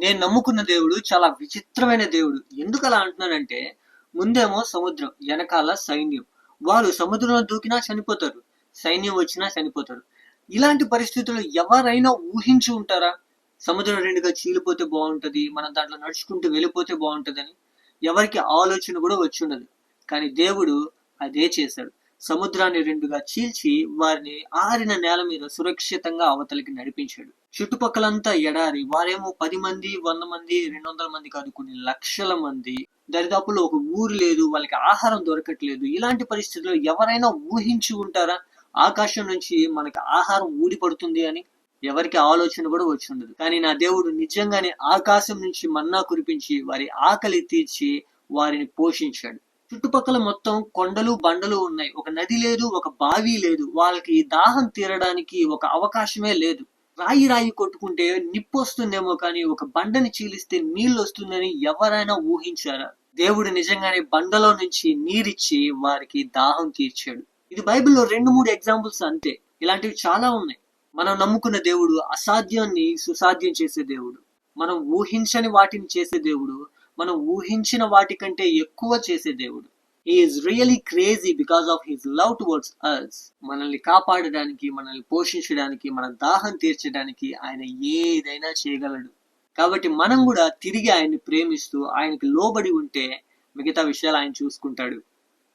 నేను నమ్ముకున్న దేవుడు చాలా విచిత్రమైన దేవుడు. ఎందుకు అలా అంటున్నానంటే ముందేమో సముద్రం వెనకాల సైన్యం. వారు సముద్రంలో దూకినా చనిపోతారు సైన్యం వచ్చినా చనిపోతారు. ఇలాంటి పరిస్థితులు ఎవరైనా ఊహించి ఉంటారా? సముద్రం రెండుగా చీలిపోతే బాగుంటుంది మనం దాంట్లో నడుచుకుంటూ వెళ్ళిపోతే బాగుంటుందని? ఎవరికి ఆలోచన కూడా వచ్చి ఉండదు. కానీ దేవుడు అదే చేశాడు. సముద్రాన్ని రెండుగా చీల్చి వారిని ఆరిన నేల మీద సురక్షితంగా అవతలికి నడిపించాడు. చుట్టుపక్కలంతా ఎడారి వారేమో పది మంది వంద మంది రెండు వందల మంది కాదు కొన్ని లక్షల మంది. దరిదాపులో ఒక ఊరు లేదు వాళ్ళకి ఆహారం దొరకట్లేదు. ఇలాంటి పరిస్థితుల్లో ఎవరైనా ఊహించి ఉంటారా? ఆకాశం నుంచి మనకి ఆహారం ఊడిపడుతుంది అని? ఎవరికి ఆలోచన కూడా వచ్చి ఉండదు. కానీ నా దేవుడు నిజంగానే ఆకాశం నుంచి మన్నా కురిపించి వారి ఆకలి తీర్చి వారిని పోషించాడు. చుట్టుపక్కల మొత్తం కొండలు బండలు ఉన్నాయి. ఒక నది లేదు ఒక బావి లేదు. వాళ్ళకి దాహం తీరడానికి ఒక అవకాశమే లేదు. రాయి రాయి కొట్టుకుంటే నిప్పు వస్తుందేమో కానీ ఒక బండని చీలిస్తే నీళ్ళు వస్తుందని ఎవరైనా ఊహించారా? దేవుడు నిజంగానే బండలో నుంచి నీరిచ్చి వారికి దాహం తీర్చాడు. ఇది బైబిల్లో రెండు మూడు ఎగ్జాంపుల్స్ అంతే. ఇలాంటివి చాలా ఉన్నాయి. మనం నమ్ముకున్న దేవుడు అసాధ్యాన్ని సుసాధ్యం చేసే దేవుడు. మనం ఊహించని వాటిని చేసే దేవుడు మనం ఊహించిన వాటికంటే ఎక్కువ చేసే దేవుడు. Is really crazy because of his love towards us మనల్ని కాపాడడానికి మనల్ని పోషించడానికి మన దాహం తీర్చడానికి ఆయన ఏదైనా చేయగలడు. కాబట్టి మనం కూడా తిరిగి ఆయన్ని ప్రేమిస్తూ ఆయనకి లోబడి ఉంటే మిగతా విషయాలు ఆయన చూసుకుంటాడు.